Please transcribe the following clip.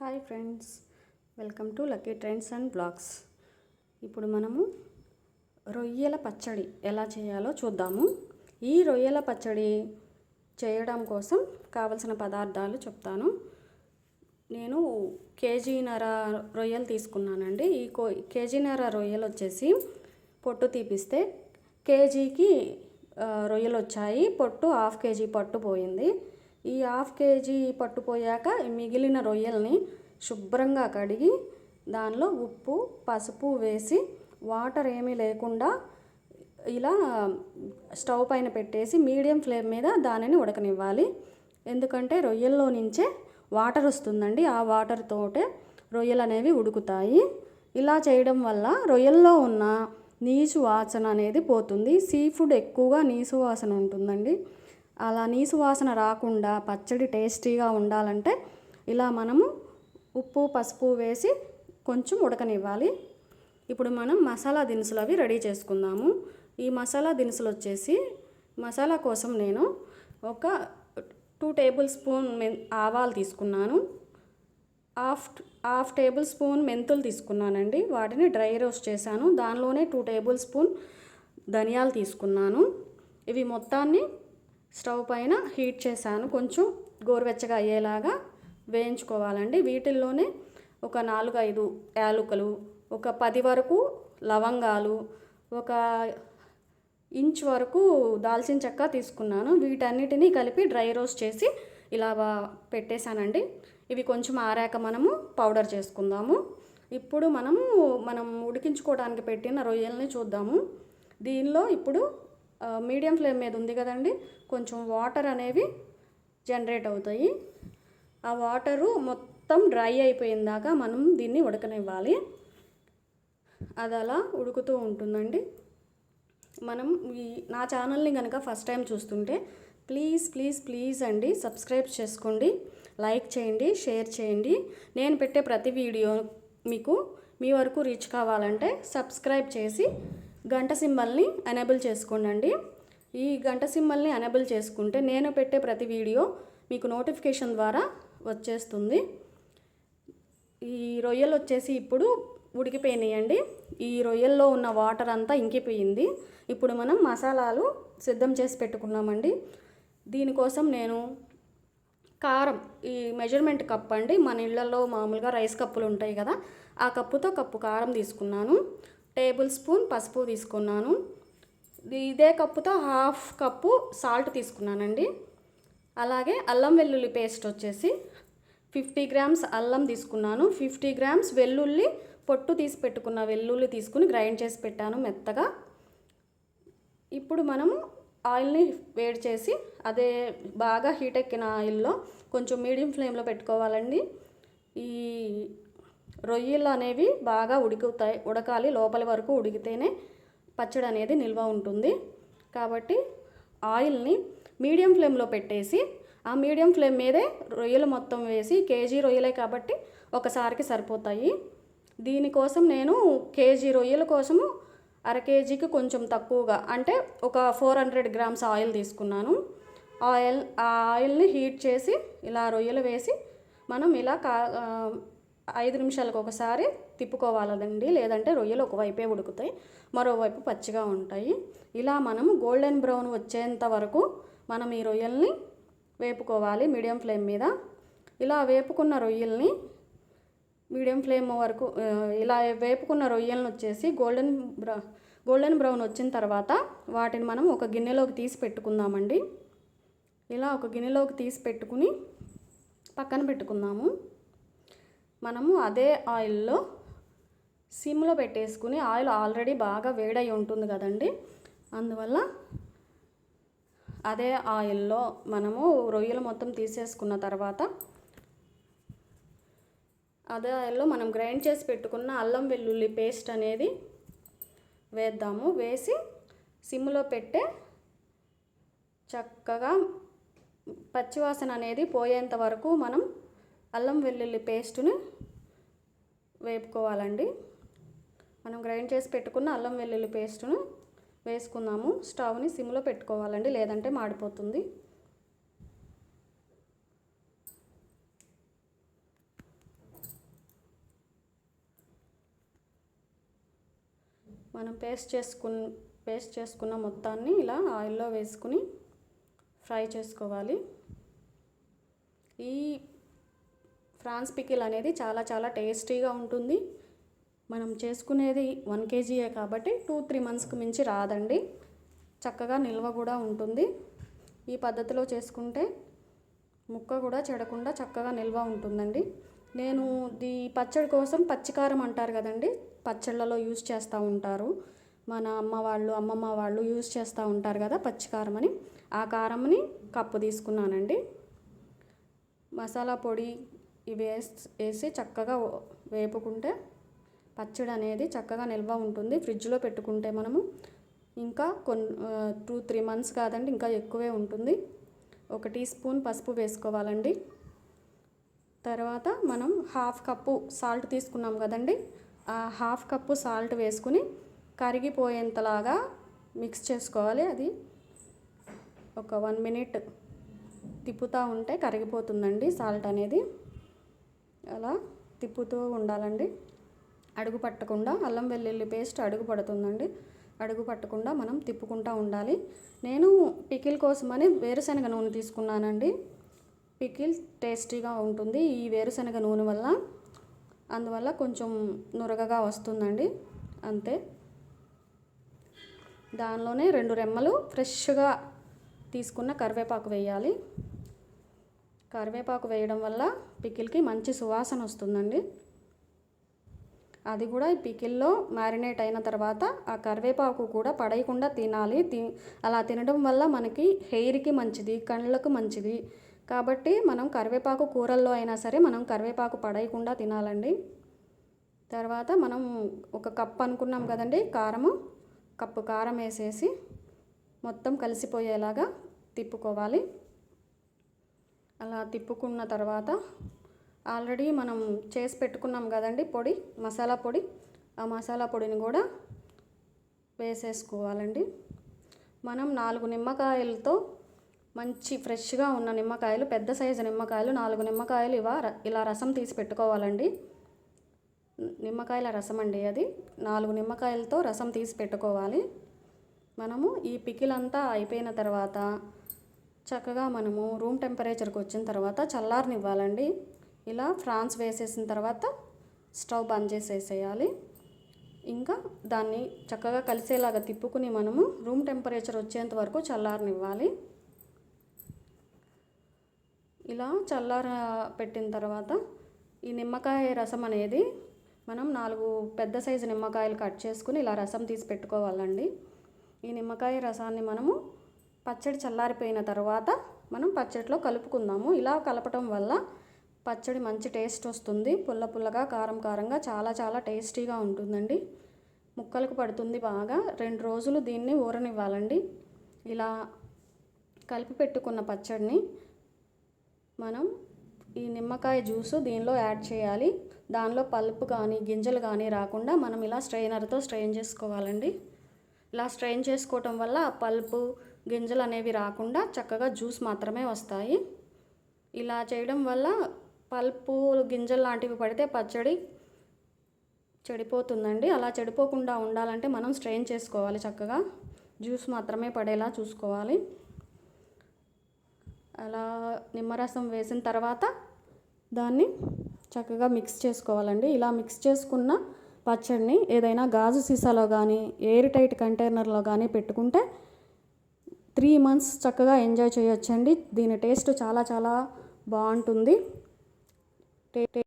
Hi friends welcome to lucky trends and blogs. ఇప్పుడు మనము రొయ్యల పచ్చడి ఎలా చేయాలో చూద్దాము. ఈ రొయ్యల పచ్చడి చేయడం కోసం కావలసిన పదార్థాలు చెప్తాను. నేను కేజీన్నర రొయ్యలు తీసుకున్నానండి. ఈ కో కేజీన్నర రొయ్యలు వచ్చేసి పొట్టు తీపిస్తే కేజీకి రొయ్యలు వచ్చాయి. పొట్టు హాఫ్ కేజీ పట్టు పోయింది. ఈ హాఫ్ కేజీ పట్టుపోయాక మిగిలిన రొయ్యల్ని శుభ్రంగా కడిగి దానిలో ఉప్పు పసుపు వేసి వాటర్ ఏమీ లేకుండా ఇలా స్టవ్ పైన పెట్టేసి మీడియం ఫ్లేమ్ మీద దానిని ఉడకనివ్వాలి. ఎందుకంటే రొయ్యల్లో నుంచే వాటర్ వస్తుందండి. ఆ వాటర్ తోటే రొయ్యలు అనేవి ఉడుకుతాయి. ఇలా చేయడం వల్ల రొయ్యల్లో ఉన్న నీచు వాసన అనేది పోతుంది. సీ ఫుడ్ ఎక్కువగా నీసు వాసన ఉంటుందండి. అలా నీసు వాసన రాకుండా పచ్చడి టేస్టీగా ఉండాలంటే ఇలా మనము ఉప్పు పసుపు వేసి కొంచెం ఉడకనివ్వాలి. ఇప్పుడు మనం మసాలా దినుసులు అవి రెడీ చేసుకుందాము. ఈ మసాలా దినుసులు వచ్చేసి మసాలా కోసం నేను ఒక టూ టేబుల్ స్పూన్ మెన్ ఆవాలు తీసుకున్నాను. హాఫ్ హాఫ్ టేబుల్ స్పూన్ మెంతులు తీసుకున్నానండి. వాటిని డ్రై రోస్ట్ చేశాను. దానిలోనే టూ టేబుల్ స్పూన్ ధనియాలు తీసుకున్నాను. ఇవి మొత్తాన్ని స్టవ్ పైన హీట్ చేశాను. కొంచెం గోరువెచ్చగా అయ్యేలాగా వేయించుకోవాలండి. వీటిల్లోనే ఒక నాలుగు ఐదు యాలుకలు ఒక పది వరకు లవంగాలు ఒక ఇంచ్ వరకు దాల్చిన చెక్క తీసుకున్నాను. వీటన్నిటినీ కలిపి డ్రై రోస్ట్ చేసి ఇలా పెట్టేశానండి. ఇవి కొంచెం ఆరాక మనము పౌడర్ చేసుకుందాము. ఇప్పుడు మనము మనం ఉడికించుకోవడానికి పెట్టిన రొయ్యల్ని చూద్దాము. దీనిలో ఇప్పుడు మీడియం ఫ్లేమ్ మీద ఉంది కదండి. కొంచెం వాటర్ అనేవి జనరేట్ అవుతాయి. ఆ వాటరు మొత్తం డ్రై అయిపోయిందాకా మనం దీన్ని ఉడకనివ్వాలి. అది అలా ఉడుకుతూ ఉంటుందండి. మనం ఈ నా ఛానల్ని కనుక ఫస్ట్ టైం చూస్తుంటే ప్లీజ్ ప్లీజ్ ప్లీజ్ అండి సబ్స్క్రైబ్ చేసుకోండి. లైక్ చేయండి షేర్ చేయండి. నేను పెట్టే ప్రతి వీడియో మీకు మీ వరకు రీచ్ కావాలంటే సబ్స్క్రైబ్ చేసి గంట సింబల్ని ఎనేబుల్ చేసుకోండి ఈ గంట సింబల్ని ఎనేబుల్ చేసుకుంటే నేను పెట్టే ప్రతి వీడియో మీకు నోటిఫికేషన్ ద్వారా వచ్చేస్తుంది. ఈ రొయ్యలు వచ్చేసి ఇప్పుడు ఉడికిపోయినాయండి. ఈ రొయ్యల్లో ఉన్న వాటర్ అంతా ఇంకిపోయింది. ఇప్పుడు మనం మసాలాలు సిద్ధం చేసి పెట్టుకున్నామండి. దీనికోసం నేను కారం ఈ మెజర్మెంట్ కప్ అండి మన ఇళ్ళలో మామూలుగా రైస్ కప్పులు ఉంటాయి కదా ఆ కప్పుతో కప్పు కారం తీసుకున్నాను. టేబుల్ స్పూన్ పసుపు తీసుకున్నాను. ఇదే కప్పుతో హాఫ్ కప్పు సాల్ట్ తీసుకున్నానండి. అలాగే అల్లం వెల్లుల్లి పేస్ట్ వచ్చేసి ఫిఫ్టీ గ్రామ్స్ అల్లం తీసుకున్నాను. ఫిఫ్టీ గ్రామ్స్ వెల్లుల్లి పొట్టు తీసి పెట్టుకున్న వెల్లుల్లి తీసుకుని గ్రైండ్ చేసి పెట్టాను మెత్తగా. ఇప్పుడు మనము ఆయిల్ని వేడి చేసి అదే బాగా హీట్ ఎక్కిన ఆయిల్లో కొంచెం మీడియం ఫ్లేమ్లో పెట్టుకోవాలండి. ఈ రొయ్యలు అనేవి బాగా ఉడుకుతాయి. ఉడకాలి. లోపలి వరకు ఉడికితేనే పచ్చడి అనేది నిల్వ ఉంటుంది. కాబట్టి ఆయిల్ని మీడియం ఫ్లేమ్లో పెట్టేసి ఆ మీడియం ఫ్లేమ్ మీదే రొయ్యలు మొత్తం వేసి కేజీ రొయ్యలే కాబట్టి ఒకసారికి సరిపోతాయి. దీనికోసం నేను కేజీ రొయ్యల కోసము అర కేజీకి కొంచెం తక్కువగా అంటే ఒక ఫోర్ హండ్రెడ్ గ్రామ్స్ ఆయిల్ తీసుకున్నాను. ఆయిల్ ఆ ఆయిల్ని హీట్ చేసి ఇలా రొయ్యలు వేసి మనం ఇలా కా ఐదు నిమిషాలకు ఒకసారి తిప్పుకోవాలండి. లేదంటే రొయ్యలు ఒకవైపే ఉడుకుతాయి మరోవైపు పచ్చిగా ఉంటాయి. ఇలా మనం గోల్డెన్ బ్రౌన్ వచ్చేంత వరకు మనం ఈ రొయ్యల్ని వేపుకోవాలి మీడియం ఫ్లేమ్ మీద. ఇలా వేపుకున్న రొయ్యల్ని మీడియం ఫ్లేమ్ వరకు ఇలా వేపుకున్న రొయ్యలను వచ్చేసి గోల్డెన్ బ్ర గోల్డెన్ బ్రౌన్ వచ్చిన తర్వాత వాటిని మనం ఒక గిన్నెలోకి తీసి పెట్టుకుందామండి. ఇలా ఒక గిన్నెలోకి తీసి పెట్టుకుని పక్కన పెట్టుకుందాము. మనము అదే ఆయిల్లో సిమ్లో పెట్టేసుకుని ఆయిల్ ఆల్రెడీ బాగా వేడై ఉంటుంది కదండి. అందువల్ల అదే ఆయిల్లో మనము రొయ్యలు మొత్తం తీసేసుకున్న తర్వాత అదే ఆయిల్లో మనం గ్రైండ్ చేసి పెట్టుకున్న అల్లం వెల్లుల్లి పేస్ట్ అనేది వేద్దాము. వేసి సిమ్లో పెట్టే చక్కగా పచ్చివాసన అనేది పోయేంత వరకు మనం అల్లం వెల్లుల్లి పేస్ట్ను వేపుకోవాలండి. మనం గ్రైండ్ చేసి పెట్టుకున్న అల్లం వెల్లుల్లి పేస్ట్ను వేసుకున్నాము స్టవ్ని సిమ్లో పెట్టుకోవాలండి లేదంటే మాడిపోతుంది. మనం పేస్ట్ చేసుకున్న పేస్ట్ చేసుకున్న మొత్తాన్ని ఇలా ఆయిల్లో వేసుకుని ఫ్రై చేసుకోవాలి. ఈ ఫ్రాన్స్ పికిల్ అనేది చాలా చాలా టేస్టీగా ఉంటుంది. మనం చేసుకునేది వన్ కేజీయే కాబట్టి టూ త్రీ మంత్స్కి మించి రాదండి. చక్కగా నిల్వ కూడా ఉంటుంది. ఈ పద్ధతిలో చేసుకుంటే ముక్క కూడా చెడకుండా చక్కగా నిల్వ ఉంటుందండి. నేను దీ పచ్చడి కోసం పచ్చికారం అంటారు కదండి పచ్చళ్ళలో యూజ్ చేస్తూ ఉంటారు. మన అమ్మ వాళ్ళు అమ్మమ్మ వాళ్ళు యూజ్ చేస్తూ ఉంటారు కదా పచ్చికారం అని. ఆ కారంని కప్పు తీసుకున్నానండి. మసాలా పొడి ఇవి వేసి చక్కగా వేపుకుంటే పచ్చడి అనేది చక్కగా నిల్వ ఉంటుంది. ఫ్రిడ్జ్లో పెట్టుకుంటే మనము ఇంకా కొన్ని టూ త్రీ మంత్స్ కాదండి ఇంకా ఎక్కువే ఉంటుంది. ఒక టీ స్పూన్ పసుపు వేసుకోవాలండి. తర్వాత మనం హాఫ్ కప్పు సాల్ట్ తీసుకున్నాం కదండి ఆ హాఫ్ కప్పు సాల్ట్ వేసుకుని కరిగిపోయేంతలాగా మిక్స్ చేసుకోవాలి. అది ఒక వన్ మినిట్ తిప్పుతూ ఉంటే కరిగిపోతుందండి సాల్ట్ అనేది. అలా తిప్పుతూ ఉండాలండి. అడుగు పట్టకుండా అల్లం వెల్లుల్లి పేస్ట్ అడుగు పడుతుందండి. అడుగు పట్టకుండా మనం తిప్పుకుంటూ ఉండాలి. నేను పికిల్ కోసమని వేరుశనగ నూనె తీసుకున్నానండి. పికిల్ టేస్టీగా ఉంటుంది ఈ వేరుశనగ నూనె వల్ల. అందువల్ల కొంచెం నురగగా వస్తుందండి. అంతే. దానిలోనే రెండు రెమ్మలు ఫ్రెష్గా తీసుకున్న కరివేపాకు వేయాలి. కరివేపాకు వేయడం వల్ల పికిల్కి మంచి సువాసన వస్తుందండి. అది కూడా ఈ పికిల్లో మ్యారినేట్ అయిన తర్వాత ఆ కరివేపాకు కూడా పడేయకుండా తినాలి. తి అలా తినడం వల్ల మనకి హెయిర్కి మంచిది కళ్ళకు మంచిది. కాబట్టి మనం కరివేపాకు కూరల్లో అయినా సరే మనం కరివేపాకు పడేయకుండా తినాలండి. తర్వాత మనం ఒక కప్ అనుకున్నాం కదండి కారము. కప్పు కారం వేసేసి మొత్తం కలిసిపోయేలాగా తిప్పుకోవాలి. అలా తిప్పుకున్న తర్వాత ఆల్రెడీ మనం చేసి పెట్టుకున్నాం కదండి పొడి మసాలా పొడి. ఆ మసాలా పొడిని కూడా వేసేసుకోవాలండి. మనం నాలుగు నిమ్మకాయలతో మంచి ఫ్రెష్గా ఉన్న నిమ్మకాయలు పెద్ద సైజు నిమ్మకాయలు నాలుగు నిమ్మకాయలు ఇవా ఇలా రసం తీసి పెట్టుకోవాలండి. నిమ్మకాయల రసం అండి అది. నాలుగు నిమ్మకాయలతో రసం తీసి పెట్టుకోవాలి. మనము ఈ పికిలంతా అయిపోయిన తర్వాత చక్కగా మనము రూమ్ టెంపరేచర్కి వచ్చిన తర్వాత చల్లారనివ్వాలండి. ఇలా ఫ్రాన్స్ వేసేసిన తర్వాత స్టవ్ బంద్ చేసేసేయాలి. ఇంకా దాన్ని చక్కగా కలిసేలాగా తిప్పుకుని మనము రూమ్ టెంపరేచర్ వచ్చేంత వరకు చల్లారనివ్వాలి. ఇలా చల్లార పెట్టిన తర్వాత ఈ నిమ్మకాయ రసం అనేది మనం నాలుగు పెద్ద సైజు నిమ్మకాయలు కట్ చేసుకుని ఇలా రసం తీసి పెట్టుకోవాలండి. ఈ నిమ్మకాయ రసాన్ని మనము పచ్చడి చల్లారిపోయిన తర్వాత మనం పచ్చడిలో కలుపుకుందాము. ఇలా కలపటం వల్ల పచ్చడి మంచి టేస్ట్ వస్తుంది. పుల్ల పుల్లగా కారం కారంగా చాలా చాలా టేస్టీగా ఉంటుందండి. ముక్కలకు పడుతుంది బాగా. రెండు రోజులు దీన్ని ఊరనివ్వాలండి. ఇలా కలిపి పెట్టుకున్న పచ్చడిని మనం ఈ నిమ్మకాయ జ్యూసు దీనిలో యాడ్ చేయాలి. దానిలో పల్పు కానీ గింజలు కానీ రాకుండా మనం ఇలా స్ట్రైనర్తో స్ట్రెయిన్ చేసుకోవాలండి. ఇలా స్ట్రెయిన్ చేసుకోవటం వల్ల ఆ పల్పు గింజలు అనేవి రాకుండా చక్కగా జ్యూస్ మాత్రమే వస్తాయి. ఇలా చేయడం వల్ల పల్పు గింజలు లాంటివి పడితే పచ్చడి చెడిపోతుందండి. అలా చెడిపోకుండా ఉండాలంటే మనం స్ట్రెయిన్ చేసుకోవాలి చక్కగా. జ్యూస్ మాత్రమే పడేలా చూసుకోవాలి. అలా నిమ్మరసం వేసిన తర్వాత దాన్ని చక్కగా మిక్స్ చేసుకోవాలండి. ఇలా మిక్స్ చేసుకున్న పచ్చడిని ఏదైనా గాజు సీసాలో కానీ ఎయిర్ టైట్ కంటైనర్లో కానీ పెట్టుకుంటే త్రీ మంత్స్ చక్కగా ఎంజాయ్ చేయొచ్చండి. దీని టేస్ట్ చాలా చాలా బాగుంటుంది.